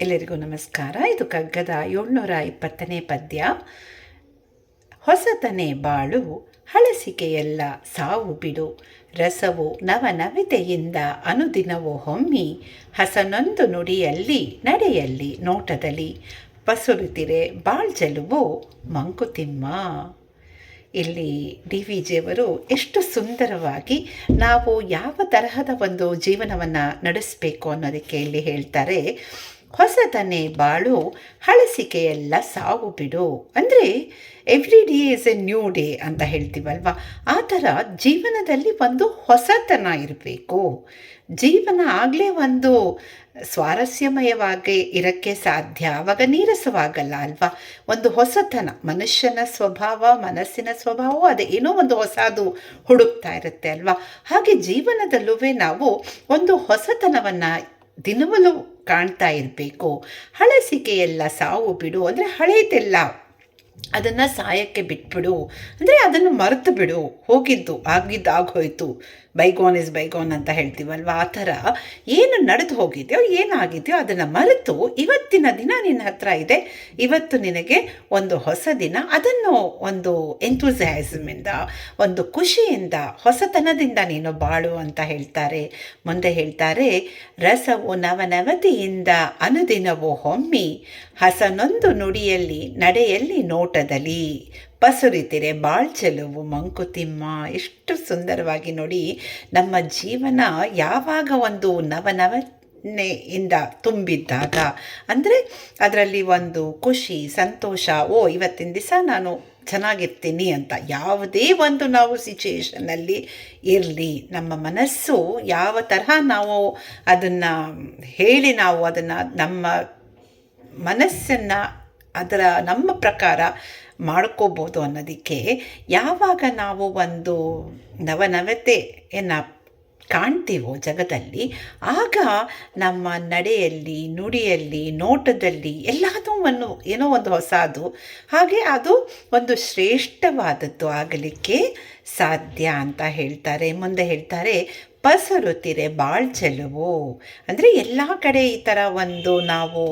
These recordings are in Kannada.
ಎಲ್ಲರಿಗೂ ನಮಸ್ಕಾರ. ಇದು ಕಗ್ಗದ ಏಳ್ನೂರ ಇಪ್ಪತ್ತನೇ ಪದ್ಯ. ಹೊಸತನೆ ಬಾಳು, ಹಳಸಿಕೆಯೆಲ್ಲ ಸಾವು ಬಿಡು. ರಸವು ನವನವಿತೆಯಿಂದ ಅನುದಿನವೂ ಹೊಮ್ಮಿ. ಹಸನೊಂದು ನುಡಿಯಲ್ಲಿ, ನಡೆಯಲ್ಲಿ, ನೋಟದಲ್ಲಿ. ಪಸುರುತಿರೆ ಬಾಳ್ಜಲುವು ಮಂಕುತಿಮ್ಮ ಇಲ್ಲಿ ಡಿ ವಿ ಜಿಯವರು ಎಷ್ಟು ಸುಂದರವಾಗಿ ನಾವು ಯಾವ ತರಹದ ಒಂದು ಜೀವನವನ್ನು ನಡೆಸಬೇಕು ಅನ್ನೋದಕ್ಕೆ ಇಲ್ಲಿ ಹೇಳ್ತಾರೆ. ಹೊಸತನೇ ಬಾಳು, ಹಳಸಿಕೆಯೆಲ್ಲ ಸಾವು ಬಿಡು. ಅಂದರೆ every day is a new day ಅಂತ ಹೇಳ್ತೀವಲ್ವ? ಆ ಥರ ಜೀವನದಲ್ಲಿ ಒಂದು ಹೊಸತನ ಇರಬೇಕು. ಜೀವನ ಆಗಲೇ ಒಂದು ಸ್ವಾರಸ್ಯಮಯವಾಗಿ ಇರಕ್ಕೆ ಸಾಧ್ಯ. ಆವಾಗ ನೀರಸವಾಗಲ್ಲ ಅಲ್ವಾ? ಒಂದು ಹೊಸತನ, ಮನುಷ್ಯನ ಸ್ವಭಾವ, ಮನಸ್ಸಿನ ಸ್ವಭಾವ ಅದು. ಏನೋ ಒಂದು ಹೊಸದು ಹುಡುಕ್ತಾ ಇರುತ್ತೆ ಅಲ್ವಾ? ಹಾಗೆ ಜೀವನದಲ್ಲೂ ನಾವು ಒಂದು ಹೊಸತನವನ್ನು ದಿನವೂ ಕಾಣ್ತಾ ಇರಬೇಕು. ಹಳಸಿಕೆಯೆಲ್ಲ ಸಾವು ಬಿಡು. ಅಂದರೆ ಹಳೇದೆಲ್ಲ ಅದನ್ನು ಸಾಯಕ್ಕೆ ಬಿಟ್ಬಿಡು. ಅಂದರೆ ಅದನ್ನು ಮರೆತು ಬಿಡು. ಹೋಗಿದ್ದು ಆಗಿದ್ದು ಆಗೋಯ್ತು ಬೈಗೋನ್ ಇಸ್ ಬೈಗೋನ್ ಅಂತ ಹೇಳ್ತೀವಲ್ವ? ಆ ಥರ ಏನು ನಡೆದು ಹೋಗಿದೆಯೋ, ಏನಾಗಿದೆಯೋ ಅದನ್ನು ಮರೆತು ಇವತ್ತಿನ ದಿನ ನಿನ್ನ ಹತ್ರ ಇದೆ. ಇವತ್ತು ನಿನಗೆ ಒಂದು ಹೊಸ ದಿನ. ಅದನ್ನು ಒಂದು ಎಂಥೂಸಿಯಾಸಮಿಂದ ಒಂದು ಖುಷಿಯಿಂದ, ಹೊಸತನದಿಂದ ನೀನು ಬಾಳು ಅಂತ ಹೇಳ್ತಾರೆ. ಮುಂದೆ ಹೇಳ್ತಾರೆ, ರಸವು ನವನವತಿಯಿಂದ ಅನುದಿನವೂ ಹೊಮ್ಮಿ, ಹಸನೊಂದು ನುಡಿಯಲ್ಲಿ ನಡೆಯಲ್ಲಿ ನೋಟದಲ್ಲಿ ಪಸುರಿತಿರೆ ಬಾಳ್ಚಲುವು ಮಂಕುತಿಮ್ಮ ಎಷ್ಟು ಸುಂದರವಾಗಿ ನೋಡಿ ನಮ್ಮ ಜೀವನ ಯಾವಾಗ ಒಂದು ನವನವನೆಯಿಂದ ತುಂಬಿದ್ದಾಗ. ಅಂದರೆ ಅದರಲ್ಲಿ ಒಂದು ಖುಷಿ, ಸಂತೋಷ, ಓ, ಇವತ್ತಿನ ದಿವಸ ನಾನು ಚೆನ್ನಾಗಿರ್ತೀನಿ ಅಂತ. ಯಾವುದೇ ಒಂದು ನಾವು ಸಿಚುಯೇಷನಲ್ಲಿ ಇರಲಿ. ನಮ್ಮ ಮನಸ್ಸು ಯಾವ ತರಹ ನಾವು ಅದನ್ನು ಹೇಳಿ ನಾವು ಅದನ್ನು ನಮ್ಮ ಮನಸ್ಸನ್ನು ಅದರ ನಮ್ಮ ಪ್ರಕಾರ ಮಾಡ್ಕೋಬೋದು ಅನ್ನೋದಕ್ಕೆ ಯಾವಾಗ ನಾವು ಒಂದು ನವನವತೆಯನ್ನು ಕಾಣ್ತೀವೋ ಜಗದಲ್ಲಿ, ಆಗ ನಮ್ಮ ನಡೆಯಲ್ಲಿ, ನುಡಿಯಲ್ಲಿ, ನೋಟದಲ್ಲಿ ಎಲ್ಲದೂ ಏನೋ ಒಂದು ಹೊಸದು, ಹಾಗೆ ಅದು ಒಂದು ಶ್ರೇಷ್ಠವಾದದ್ದು ಆಗಲಿಕ್ಕೆ ಸಾಧ್ಯ ಅಂತ ಹೇಳ್ತಾರೆ. ಮುಂದೆ ಹೇಳ್ತಾರೆ ಪಸರುತ್ತಿರೆ ಬಾಳ್ಚಲುವು. ಅಂದರೆ ಎಲ್ಲ ಕಡೆ ಈ ಥರ ಒಂದು ನಾವು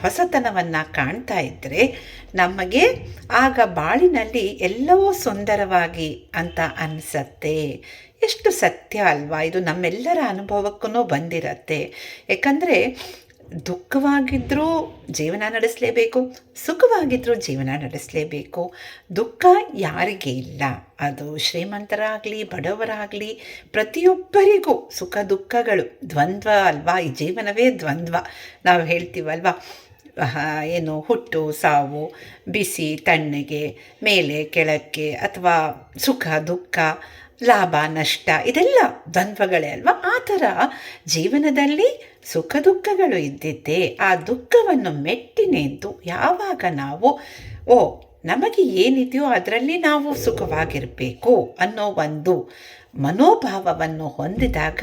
ಹೊಸತನವನ್ನು ಕಾಣ್ತಾ ಇದ್ದರೆ ನಮಗೆ ಆಗ ಬಾಳಿನಲ್ಲಿ ಎಲ್ಲವೂ ಸುಂದರವಾಗಿ ಅಂತ ಅನಿಸತ್ತೆ. ಎಷ್ಟು ಸತ್ಯ ಅಲ್ವಾ? ಇದು ನಮ್ಮೆಲ್ಲರ ಅನುಭವಕ್ಕೂ ಬಂದಿರತ್ತೆ. ಯಾಕಂದರೆ ದುಃಖವಾಗಿದ್ದರೂ ಜೀವನ ನಡೆಸಲೇಬೇಕು ಸುಖವಾಗಿದ್ದರೂ ಜೀವನ ನಡೆಸಲೇಬೇಕು. ದುಃಖ ಯಾರಿಗೆ ಇಲ್ಲ? ಅದು ಶ್ರೀಮಂತರಾಗಲಿ, ಬಡವರಾಗಲಿ, ಪ್ರತಿಯೊಬ್ಬರಿಗೂ ಸುಖ ದುಃಖಗಳು. ದ್ವಂದ್ವ ಅಲ್ವಾ? ಈ ಜೀವನವೇ ದ್ವಂದ್ವ. ನಾವು ಹೇಳ್ತೀವಲ್ವ? ಏನು ಹುಟ್ಟು, ಸಾವು, ಬಿಸಿ, ತಣ್ಣಗೆ, ಮೇಲೆ, ಕೆಳಕ್ಕೆ, ಅಥವಾ ಸುಖ, ದುಃಖ. ಲಾಭ, ನಷ್ಟ, ಇದೆಲ್ಲ ದ್ವಂದ್ವಗಳೇ ಅಲ್ವಾ? ಆ ಥರ ಜೀವನದಲ್ಲಿ ಸುಖ ದುಃಖಗಳು ಇದ್ದಿದ್ದೇ ಆ ದುಃಖವನ್ನು ಮೆಟ್ಟಿ ಮೆಟ್ಟಿನೆದ್ದು ಯಾವಾಗ ನಾವು, ಓ, ನಮಗೆ ಏನಿದೆಯೋ ಅದರಲ್ಲಿ ನಾವು ಸುಖವಾಗಿರಬೇಕು ಅನ್ನೋ ಒಂದು ಮನೋಭಾವವನ್ನು ಹೊಂದಿದಾಗ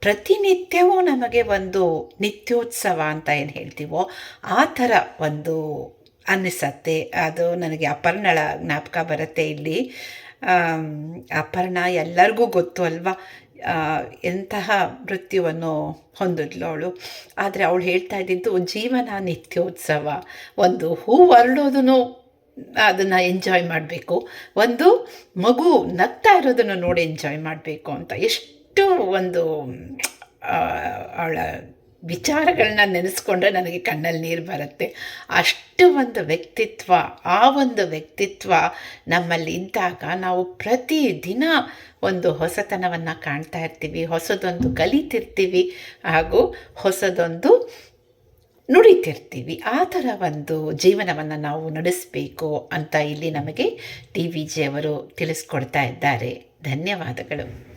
ಪ್ರತಿನಿತ್ಯವೂ ನಮಗೆ ಒಂದು ನಿತ್ಯೋತ್ಸವ ಅಂತ ಏನು ಹೇಳ್ತೀವೋ, ಆ ಥರ ಒಂದು ಅನ್ನಿಸತ್ತೆ ಅದು ನನಗೆ ಅಪರ್ಣಳ ಜ್ಞಾಪಕ ಬರುತ್ತೆ ಇಲ್ಲಿ. ಅಪರ್ಣ ಎಲ್ಲರಿಗೂ ಗೊತ್ತು ಅಲ್ವಾ? ಎಂತಹ ಮೃತ್ಯುವನ್ನು ಹೊಂದಿದ್ಲು ಅವಳು. ಆದರೆ ಅವಳು ಹೇಳ್ತಾ ಇದ್ದಿದ್ದು ಜೀವನ ನಿತ್ಯೋತ್ಸವ. ಒಂದು ಹೂ ಅರಳೋದನ್ನು ಅದನ್ನು ಎಂಜಾಯ್ ಮಾಡಬೇಕು. ಒಂದು ಮಗು ನಗ್ತಾ ಇರೋದನ್ನು ನೋಡಿ ಎಂಜಾಯ್ ಮಾಡಬೇಕು ಅಂತ. ಎಷ್ಟು ಒಂದು ಅವಳ ವಿಚಾರಗಳನ್ನ ನೆನೆಸ್ಕೊಂಡ್ರೆ ನನಗೆ ಕಣ್ಣಲ್ಲಿ ನೀರು ಬರುತ್ತೆ. ಅಷ್ಟು ಒಂದು ವ್ಯಕ್ತಿತ್ವ, ಆ ಒಂದು ವ್ಯಕ್ತಿತ್ವ ನಮ್ಮಲ್ಲಿ ಇದ್ದಾಗ ನಾವು ಪ್ರತಿ ದಿನ ಒಂದು ಹೊಸತನವನ್ನು ಕಾಣ್ತಾ ಇರ್ತೀವಿ, ಹೊಸದೊಂದು ಕಲಿತಿರ್ತೀವಿ ಹಾಗೂ ಹೊಸದೊಂದು ನುಡಿತಿರ್ತೀವಿ. ಆ ಥರ ಒಂದು ಜೀವನವನ್ನು ನಾವು ನಡೆಸಬೇಕು ಅಂತ ಇಲ್ಲಿ ನಮಗೆ ಟಿ ವಿ ಜಿಯವರು ತಿಳಿಸ್ಕೊಡ್ತಾ ಇದ್ದಾರೆ. ಧನ್ಯವಾದಗಳು.